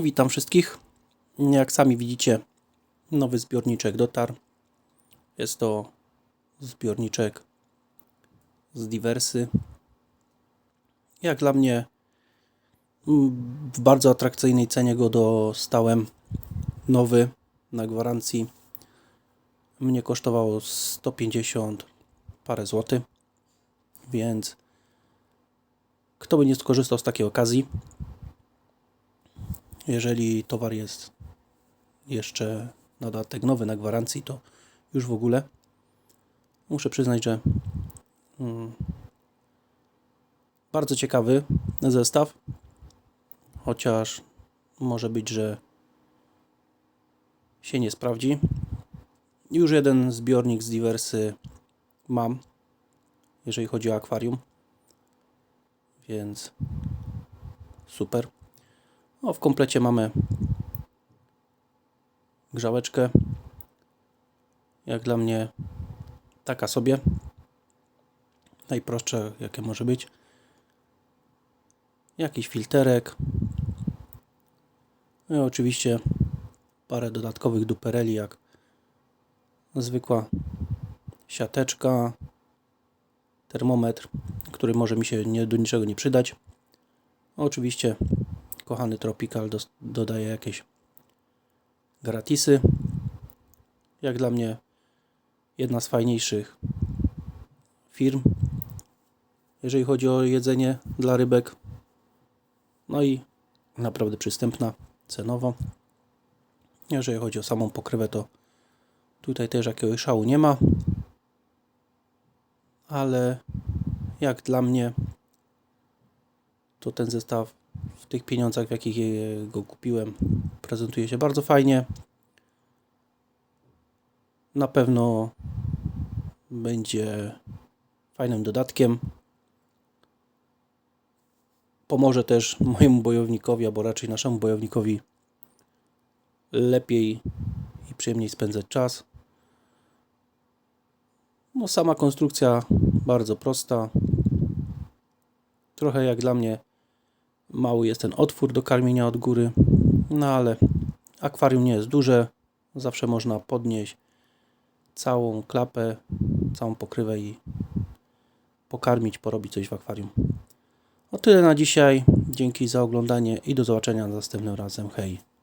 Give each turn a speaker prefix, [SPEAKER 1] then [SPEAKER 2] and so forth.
[SPEAKER 1] witam wszystkich. Jak sami widzicie, nowy zbiorniczek dotarł. Jest to zbiorniczek z diversy. Jak dla mnie mm, w bardzo atrakcyjnej cenie go dostałem. Nowy na gwarancji. Mnie kosztowało 150 parę złotych. Więc kto by nie skorzystał z takiej okazji, jeżeli towar jest jeszcze na nowy na gwarancji, to już w ogóle muszę przyznać, że mm, bardzo ciekawy zestaw. Chociaż może być, że się nie sprawdzi. Już jeden zbiornik z diversy mam, jeżeli chodzi o akwarium. Więc super. No, w komplecie mamy grzałeczkę. Jak dla mnie taka sobie. Najprostsze jakie może być. Jakiś filterek. No i oczywiście parę dodatkowych dupereli jak zwykła siateczka, termometr, który może mi się nie, do niczego nie przydać. Oczywiście kochany Tropical dos- dodaje jakieś gratisy. Jak dla mnie jedna z fajniejszych firm, jeżeli chodzi o jedzenie dla rybek. No i naprawdę przystępna cenowo. Jeżeli chodzi o samą pokrywę, to tutaj też jakiegoś szału nie ma. Ale jak dla mnie, to ten zestaw w tych pieniądzach, w jakich go kupiłem, prezentuje się bardzo fajnie. Na pewno będzie fajnym dodatkiem. Pomoże też mojemu bojownikowi, albo raczej naszemu bojownikowi lepiej i przyjemniej spędzać czas. No, sama konstrukcja bardzo prosta. Trochę jak dla mnie mały jest ten otwór do karmienia od góry, no ale akwarium nie jest duże. Zawsze można podnieść całą klapę, całą pokrywę i pokarmić, porobić coś w akwarium. O tyle na dzisiaj. Dzięki za oglądanie i do zobaczenia następnym razem. Hej!